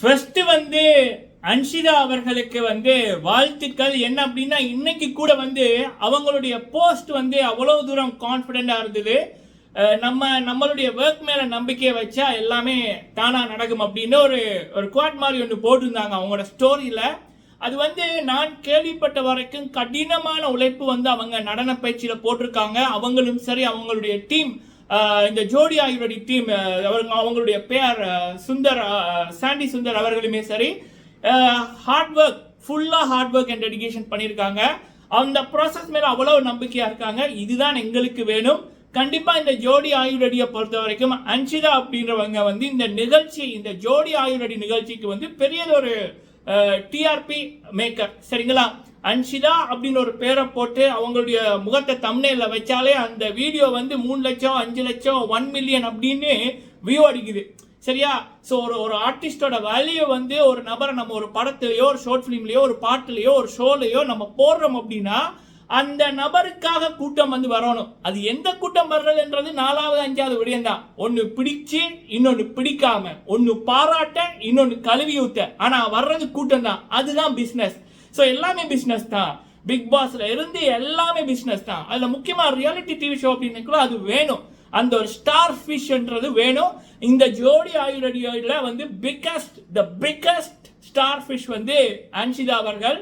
First வந்து அன்ஷிதா அவர்களுக்கு வந்து வாழ்த்துக்கள். என்ன அப்படின்னா இன்னைக்கு கூட வந்து அவங்களுடைய போஸ்ட் வந்து அவ்வளோ தூரம் கான்ஃபிடெண்டாக இருந்தது. நம்ம நம்மளுடைய ஒர்க் மேல நம்பிக்கையை வச்சா எல்லாமே தானா நடக்கும் அப்படின்னு ஒரு ஒரு குவாட் மாதிரி ஒன்று போட்டிருந்தாங்க அவங்களோட ஸ்டோரியில அது வந்து நான் கேள்விப்பட்ட வரைக்கும் கடினமான உழைப்பு வந்து அவங்க நடன பயிற்சியில போட்டிருக்காங்க. அவங்களும் சரி அவங்களுடைய டீம் இந்த ஜோடி ஆகியோருடைய டீம் அவங்க அவங்களுடைய பேர் சுந்தர் சாண்டி சுந்தர் அவர்களுமே சரி ஹார்ட் ஒர்க் ஃபுல்லாக ஹார்ட் ஒர்க் அண்ட் டெடிகேஷன் பண்ணியிருக்காங்க. அந்த ப்ராசஸ் மேலே அவ்வளோ நம்பிக்கையாக இருக்காங்க. இதுதான் எங்களுக்கு வேணும். கண்டிப்பாக இந்த ஜோடி ஆயுரடியை பொறுத்த வரைக்கும் அன்ஷிதா அப்படின்றவங்க வந்து இந்த நிகழ்ச்சி இந்த ஜோடி ஆயுரடி நிகழ்ச்சிக்கு வந்து பெரியதொரு டிஆர்பி மேக்கர் சரிங்களா? அன்ஷிதா அப்படின்னு ஒரு பேரை போட்டு அவங்களுடைய முகத்தை தமிழில் வச்சாலே அந்த வீடியோ வந்து மூணு லட்சம் அஞ்சு லட்சம் ஒன் மில்லியன் அப்படின்னு வியூ அடிக்குது. சரியா? ஸோ ஒரு ஒரு ஆர்டிஸ்டோட வேல்யூ வந்து ஒரு நபரை நம்ம ஒரு படத்துலையோ ஒரு ஷார்ட் ஃபிலிம்லையோ ஒரு பாட்டுலையோ ஒரு ஷோலையோ நம்ம போடுறோம் அப்படின்னா அந்த நபருக்காக கூட்டம் வந்து வரணும். அது எந்த கூட்டம் வர்றதுன்றது நாலாவது அஞ்சாவது விடயம் தான். ஒன்று பிடிச்சு இன்னொன்று பிடிக்காம. ஒன்று பாராட்ட இன்னொன்று கழுவி ஊத்த. ஆனால் வர்றது கூட்டம் தான். அதுதான் பிஸ்னஸ் ஸோ எல்லாமே பிஸ்னஸ் தான். பிக் பாஸ்ல இருந்து எல்லாமே பிஸ்னஸ் தான். அதில் முக்கியமாக ரியாலிட்டி டிவி ஷோ அப்படின்னு அது வேணும். அந்த ஒரு ஸ்டார் ஃபிஷ்ன்றது வேணும். இந்த ஜோடி ஆயுர்வேடியோல வந்து biggest the biggest star fish வந்து அன்ஷிதா அவர்கள்.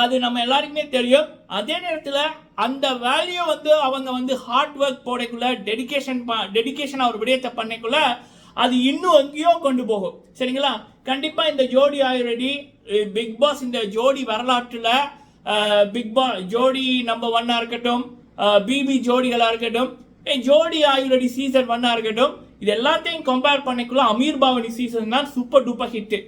அது நம்ம எல்லாருக்குமே தெரியும். அதே நேரத்தில் அந்த வேல்யூ வந்து அவங்க வந்து ஹார்ட் ஒர்க் போடக்குள்ள டெடிகேஷன் டெடிக்கேஷன் அவர் விடயத்தை பண்ணக்குள்ள அது இன்னும் எங்கேயோ கொண்டு போகும். சரிங்களா? கண்டிப்பாக இந்த ஜோடி ஆல்ரெடி பிக் பாஸ் இந்த ஜோடி வரலாற்றில் பிக் பாஸ் ஜோடி நம்பர் ஒன்னாக இருக்கட்டும் பிபி ஜோடிகளாக இருக்கட்டும் ஜோடி ஆயுரடி சீசன் ஒன்னாக இருக்கட்டும் இது எல்லாத்தையும் கம்பேர் பண்ணிக்குள்ள அமீர் பாவனி சீசன் தான் சூப்பர் டூப்பர் ஹிட்டு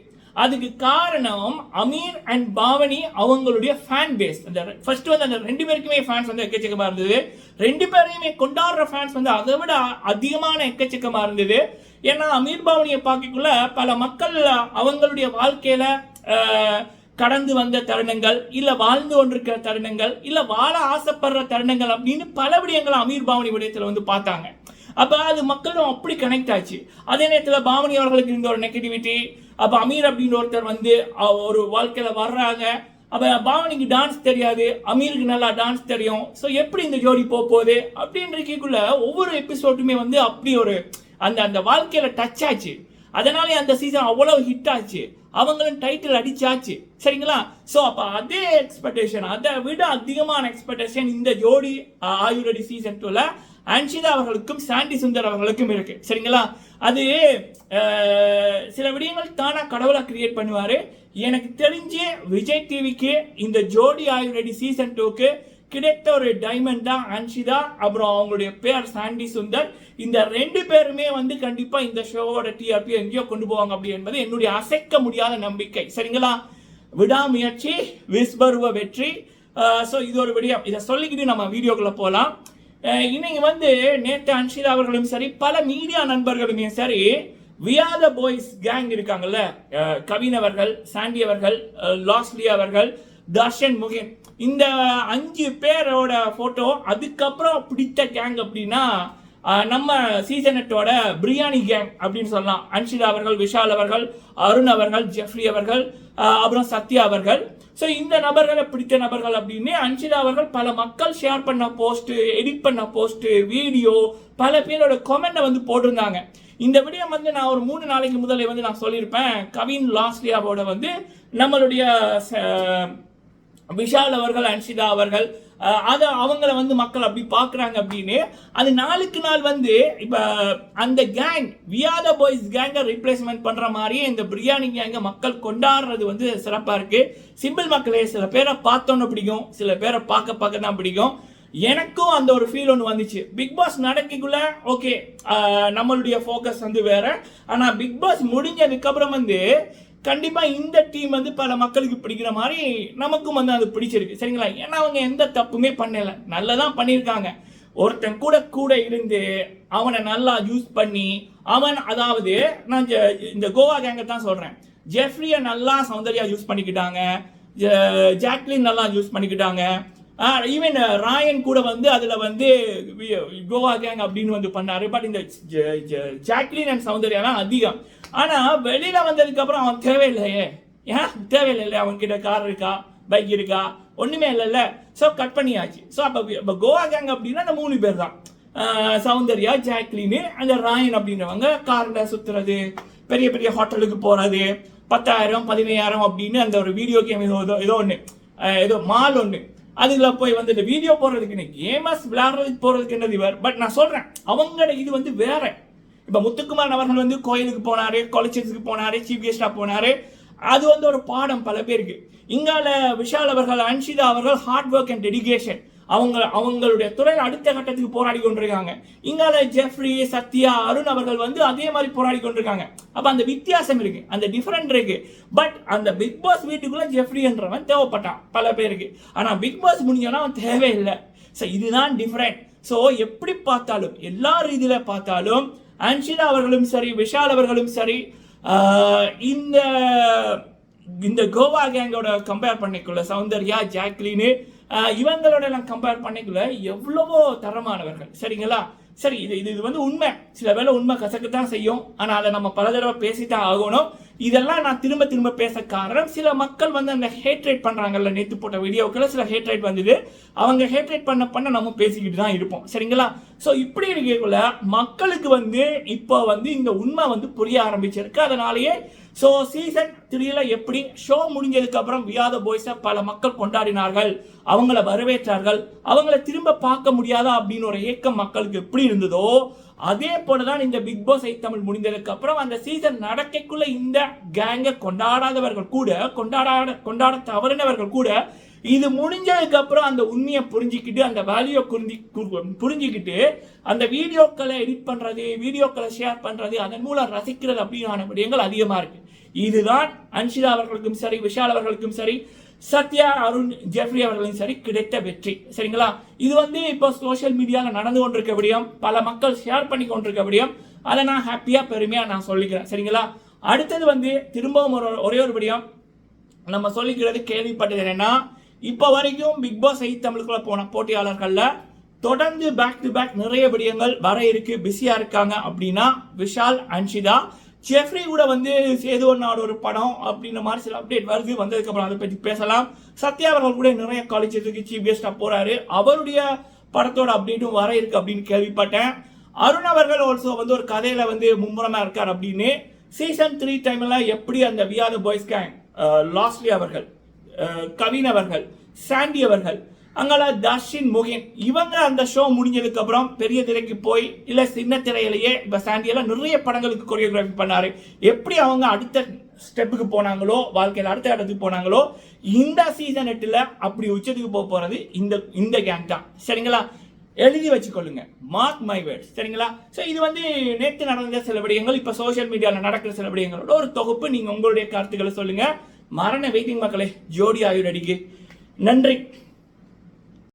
அதுக்கு காரணம் அமீர் அண்ட் பாவனி அவங்களுடைய ஃபேன் பேஸ் அந்த ஃபர்ஸ்ட் வந்து அந்த ரெண்டு பேருக்குமே ஃபேன்ஸ் வந்து எக்கச்சக்கமாக இருந்தது. ரெண்டு பேரையுமே கொண்டாடுற ஃபேன்ஸ் வந்து அதை விட அதிகமான எக்கச்சக்கமாக இருந்தது. ஏன்னா அமீர் பாவனியை பார்க்கக்குள்ள பல மக்கள் அவங்களுடைய வாழ்க்கையில கடந்து வந்த தருணங்கள் இல்லை வாழ்ந்து கொண்டிருக்கிற தருணங்கள் இல்லை வாழ ஆசைப்படுற தருணங்கள் அப்படின்னு பல விடயங்களை அமீர் பாவனி விடயத்தில் வந்து பார்த்தாங்க. அப்போ அது மக்களும் அப்படி கனெக்ட் ஆச்சு. அதே நேரத்தில் பாவனி அவர்களுக்கு இருந்த ஒரு நெகட்டிவிட்டி அப்போ அமீர் அப்படின்னு ஒருத்தர் வந்து ஒரு வாழ்க்கையில் வர்றாங்க. அப்போ பாவனிக்கு டான்ஸ் தெரியாது. அமீருக்கு நல்லா டான்ஸ் தெரியும். ஸோ எப்படி இந்த ஜோடி போக போகுது? அப்படின்றக்குள்ள ஒவ்வொரு எபிசோடுமே வந்து அப்படி ஒரு அந்த அந்த வாழ்க்கையில் டச் ஆச்சு. அதனாலே அந்த சீசன் அவ்வளோ ஹிட் ஆச்சு. அவங்களும் டைட்டில் அடிச்சாச்சு. சரிங்களா? ஸோ அப்போ அதே எக்ஸ்பெக்டேஷன் அதை விட அதிகமான எக்ஸ்பெக்டேஷன் இந்த ஜோடி ஆயுரடி சீசன் டூவில் அன்ஷிதா அவர்களுக்கும் சாண்டி சுந்தர் அவர்களுக்கும் இருக்கு. சரிங்களா? அது சில விடயங்கள் தானாக கடவுளாக கிரியேட் பண்ணுவார். எனக்கு தெரிஞ்சு விஜய் டிவிக்கு இந்த ஜோடி ஆயுரடி சீசன் டூக்கு கிடைத்த ஒரு டைமண்ட் தான் அன்ஷிதா. அப்புறம் அவங்களுடைய பேர் சாண்டி சுந்தர். இந்த ரெண்டு பேருமே வந்து கண்டிப்பாக இந்த ஷோவோட டிஆர்பி எங்கேயோ கொண்டு போவாங்க அப்படி என்பது என்னுடைய அசைக்க முடியாத நம்பிக்கை. சரிங்களா? விடாமுயற்சி விஸ்பருவ வெற்றி. ஸோ இது ஒரு விடயம். இதை சொல்லிக்கிட்டு நம்ம வீடியோக்குள்ள போகலாம் இன்னைக்கு வந்து நேற்று அன்ஷிதா அவர்களும் சரி பல மீடியா நண்பர்களுமே சரி வியாத பாய்ஸ் கேங் இருக்காங்கல்ல? கவின் அவர்கள் சாண்டி அவர்கள் லாஸ்லி அவர்கள் தர்ஷன் முகின். இந்த அஞ்சு பேரோட ஃபோட்டோ அதுக்கப்புறம் பிடித்த கேங் அப்படின்னா நம்ம சீசன் எட்டோட பிரியாணி கேங் அப்படின்னு சொல்லலாம். அன்ஷிதா அவர்கள் விஷால் அவர்கள் அருண் அவர்கள் ஜெஃப்ரி அவர்கள் அப்புறம் சத்யா அவர்கள். ஸோ இந்த நபர்களை பிடித்த நபர்கள் அப்படின்னு அன்ஷிதா அவர்கள் பல மக்கள் ஷேர் பண்ண போஸ்ட்டு எடிட் பண்ண போஸ்ட்டு வீடியோ பல பேரோட கொமெண்ட்டை வந்து போட்டிருந்தாங்க. இந்த விடயம் வந்து நான் ஒரு மூணு நாளைக்கு முதலே வந்து நான் சொல்லியிருப்பேன். கவின் லாஸ்லியாவோட வந்து நம்மளுடைய ச- விஷால் அவர்கள் அன்ஷிதா அவர்கள் அதை அவங்கள வந்து மக்கள் அப்படி பார்க்குறாங்க அப்படின்னு. அது நாளுக்கு நாள் வந்து இப்போ அந்த கேங் வியாத பாய்ஸ் கேங்கை ரீப்ளேஸ்மெண்ட் பண்ணுற மாதிரியே இந்த பிரியாணி கேங்கை மக்கள் கொண்டாடுறது வந்து சிறப்பாக இருக்குது சிம்பிள் மக்களே சில பேரை பார்த்தோன்னு பிடிக்கும் சில பேரை பார்க்க பார்க்க தான் பிடிக்கும். எனக்கும் அந்த ஒரு ஃபீல் ஒன்று வந்துச்சு. பிக் பாஸ் நடக்கக்குள்ள ஓகே நம்மளுடைய ஃபோக்கஸ் வந்து வேற. ஆனால் பிக் பாஸ் முடிஞ்சதுக்கப்புறம் வந்து கண்டிப்பாக இந்த டீம் வந்து பல மக்களுக்கு பிடிக்கிற மாதிரி நமக்கும் வந்து அது பிடிச்சிருக்கு. சரிங்களா? ஏன்னா அவங்க எந்த தப்புமே பண்ணலை. நல்லதான் பண்ணியிருக்காங்க. ஒருத்தன் கூட கூட இருந்து அவனை நல்லா யூஸ் பண்ணி அவன் அதாவது நான் இந்த கோவா கேங்கை தான் சொல்கிறேன் ஜெஃப்ரியை நல்லா சௌந்தர்யா யூஸ் பண்ணிக்கிட்டாங்க. ஜ- ஜாக்லின் நல்லா யூஸ் பண்ணிக்கிட்டாங்க. ஈவன் ராயன் கூட வந்து அதில் வந்து கோவா கேங் அப்படின்னு வந்து பண்ணாரு. பட் இந்த ஜ- ஜ- ஜாக்லின் அண்ட் சௌந்தர்யாலாம் அதிகம். ஆனால் வெளியில் வந்ததுக்கு அப்புறம் அவன் தேவையில்லையே. ஏன்? தேவையில்லை அவன்கிட்ட கார் இருக்கா? பைக் இருக்கா? ஒன்றுமே இல்லைல்ல. ஸோ கட் பண்ணியாச்சு. ஸோ அப்போ இப்போ கோவா கேங் அப்படின்னா அந்த மூணு பேர் தான். சௌந்தர்யா ஜாக்லின் அந்த ராயன் அப்படின்றவங்க காரில் சுற்றுறது பெரிய பெரிய ஹோட்டலுக்கு போகிறது பத்தாயிரம் பதினையாயிரம் அப்படின்னு அந்த ஒரு வீடியோ கேம் ஏதோ ஏதோ- ஏதோ ஒன்று ஏதோ மால் ஒன்று அதுல போய் வந்து இந்த வீடியோ போடுறதுக்கு என்ன? கேமர்ஸ் விளையாடுறதுக்கு போகிறதுக்கு என்னது இவர்? பட் நான் சொல்கிறேன் அவங்களோட இது வந்து வேற. இப்ப முத்துக்குமார் அவர்கள் வந்து கோயிலுக்கு போனாரு கொலைச்சத்துக்கு போனாரு சீஃப் கெஸ்டா போனாரு. அது வந்து ஒரு பாடம் பல பேருக்கு. இங்கால விஷால் அவர்கள் அன்ஷிதா அவர்கள் ஹார்ட் ஒர்க் அண்ட் டெடிகேஷன் அவங்க அவங்களுடைய துறையில் அடுத்த கட்டத்துக்கு போராடி கொண்டிருக்காங்க. இங்கால ஜெஃப்ரி சத்யா அருண் அவர்கள் வந்து அதே மாதிரி போராடி கொண்டிருக்காங்க. அப்ப அந்த வித்தியாசம் இருக்கு அந்த டிஃபரெண்ட் இருக்கு. பட் அந்த பிக் பாஸ் வீட்டுக்குள்ள ஜெஃப்ரின்றவன் தேவைப்பட்டான் பல பேருக்கு. ஆனா பிக் பாஸ் முடிஞ்சோன்னா அவன் தேவையில்லை. ஸோ இதுதான் டிஃப்ரெண்ட் ஸோ எப்படி பார்த்தாலும் எல்லா ரீதியில பார்த்தாலும் அன்ஷிதா அவர்களும் சரி விஷால் அவர்களும் சரி இந்த இந்த கோவா கேங்கோட கம்பேர் பண்ணிக்குள்ள சௌந்தர்யா ஜாக்லின்னு இவங்களோட நான் கம்பேர் பண்ணிக்குள்ள எவ்வளவோ தரமானவர்கள். சரிங்களா? சரி இது இது இது வந்து உண்மை. சில வேளை உண்மை கசக்கத்தான் செய்யும். ஆனால் அதை நம்ம பல தடவை பேசித்தான் ஆகணும். இதெல்லாம் நான் திரும்ப திரும்ப பேச காரணம் சில மக்கள் வந்து அந்த ஹேட்ரேட் பண்ணுறாங்கல்ல நேற்று போட்ட வீடியோக்களை சில ஹேட்ரேட் வந்தது. அவங்க ஹேட்ரேட் பண்ண பண்ண நம்ம பேசிக்கிட்டு தான் இருப்போம். சரிங்களா? ஸோ இப்படி இருக்கக்குள்ள மக்களுக்கு வந்து இப்போ வந்து இந்த உண்மை வந்து புரிய ஆரம்பிச்சிருக்கு. அதனாலேயே ஸோ சீசன் த்ரீல எப்படி ஷோ முடிஞ்சதுக்கு அப்புறம் வியாத பாய்ஸை பல மக்கள் கொண்டாடினார்கள். அவங்கள வரவேற்றார்கள். அவங்கள திரும்ப பார்க்க முடியாதா அப்படின்னு ஒரு ஏக்கம் மக்களுக்கு எப்படி இருந்ததோ அதே போலதான் இந்த பிக் பாஸ் ஐ தமிழ் முடிந்ததுக்கு அப்புறம் அந்த சீசன் நடக்கைக்குள்ள இந்த கேங்கை கொண்டாடாதவர்கள் கூட கொண்டாடாட கொண்டாட தவறினவர்கள் கூட இது முடிஞ்சதுக்கு அப்புறம் அந்த உண்மையை புரிஞ்சுக்கிட்டு அந்த வேல்யூ புரிஞ்சு புரிஞ்சுக்கிட்டு அந்த வீடியோக்களை எடிட் பண்றது வீடியோக்களை ஷேர் பண்றது அதன் மூலம் ரசிக்கிறது அப்படியான விடயங்கள் அதிகமா இருக்கு. இதுதான் அன்ஷிதா அவர்களுக்கும் சரி விஷால் அவர்களுக்கும் சரி சத்யா அருண் ஜெஃப்ரி அவர்களும் சரி கிடைத்த வெற்றி. சரிங்களா? இது வந்து இப்போ சோஷியல் மீடியாவில் நடந்து கொண்டிருக்க விடியும் பல மக்கள் ஷேர் பண்ணி கொண்டிருக்க விடியும். அதை நான் ஹாப்பியாக பெருமையாக நான் சொல்லிக்கிறேன். சரிங்களா? அடுத்தது வந்து திரும்பவும் ஒரு ஒரே ஒரு விடியம். நம்ம சொல்லிக்கிறது கேள்விப்பட்டது என்னென்னா இப்போ வரைக்கும் பிக் பாஸ் ஐ தமிழுக்குள்ள போன போட்டியாளர்கள்ல தொடர்ந்து பேக் டு பேக் நிறைய விடயங்கள் வர இருக்கு பிஸியா இருக்காங்க அப்படின்னா விஷால் அன்ஷிதா ஜெஃப்ரி கூட வந்து சேது ஒரு நாடு ஒரு படம் அப்படின்ற மாதிரி சில அப்டேட் வருது. வந்ததுக்கு அப்புறம் அதை பத்தி பேசலாம். சத்யா அவர்கள் கூட நிறைய காலேஜுக்கு சீஃப் கெஸ்டா போறாரு. அவருடைய படத்தோட அப்டேட்டும் வர இருக்கு அப்படின்னு கேள்விப்பட்டேன். அருண் அவர்கள் ஆல்சோ வந்து ஒரு கதையில வந்து மும்முரமா இருக்கார் அப்படின்னு. சீசன் த்ரீ டைம்ல எப்படி அந்த வியாத பாய்ஸ் கேங் லாஸ்ட்லி அவர்கள் கவின் அவர்கள் சாண்டி அவர்கள் அங்கால தர்ஷின் முகின் இவங்க அந்த ஷோ முடிஞ்சதுக்கு அப்புறம் பெரிய திரைக்கு போய் இல்லை சின்ன திரையிலேயே இப்போ சாண்டியெல்லாம் நிறைய படங்களுக்கு கொரியோகிராஃபி பண்ணாரு. எப்படி அவங்க அடுத்த ஸ்டெப்புக்கு போனாங்களோ வாழ்க்கையில் அடுத்த இடத்துக்கு போனாங்களோ இந்த சீசன் எட்டில் அப்படி உச்சத்துக்கு போக போகிறது இந்த இந்த கேங் தான். சரிங்களா? எழுதி வச்சுக்கொள்ளுங்க. மார்க் மை வேர்ட்ஸ் சரிங்களா? ஸோ இது வந்து நேற்று நடந்த சில விடயங்கள் இப்போ சோஷியல் மீடியாவில் நடக்கிற சில விடயங்களோட ஒரு தொகுப்பு. நீங்கள் உங்களுடைய கருத்துக்களை சொல்லுங்கள் மரண வெயிட்டிங் மக்களே ஜோடி ஆயுர் அடிக்கு. நன்றி.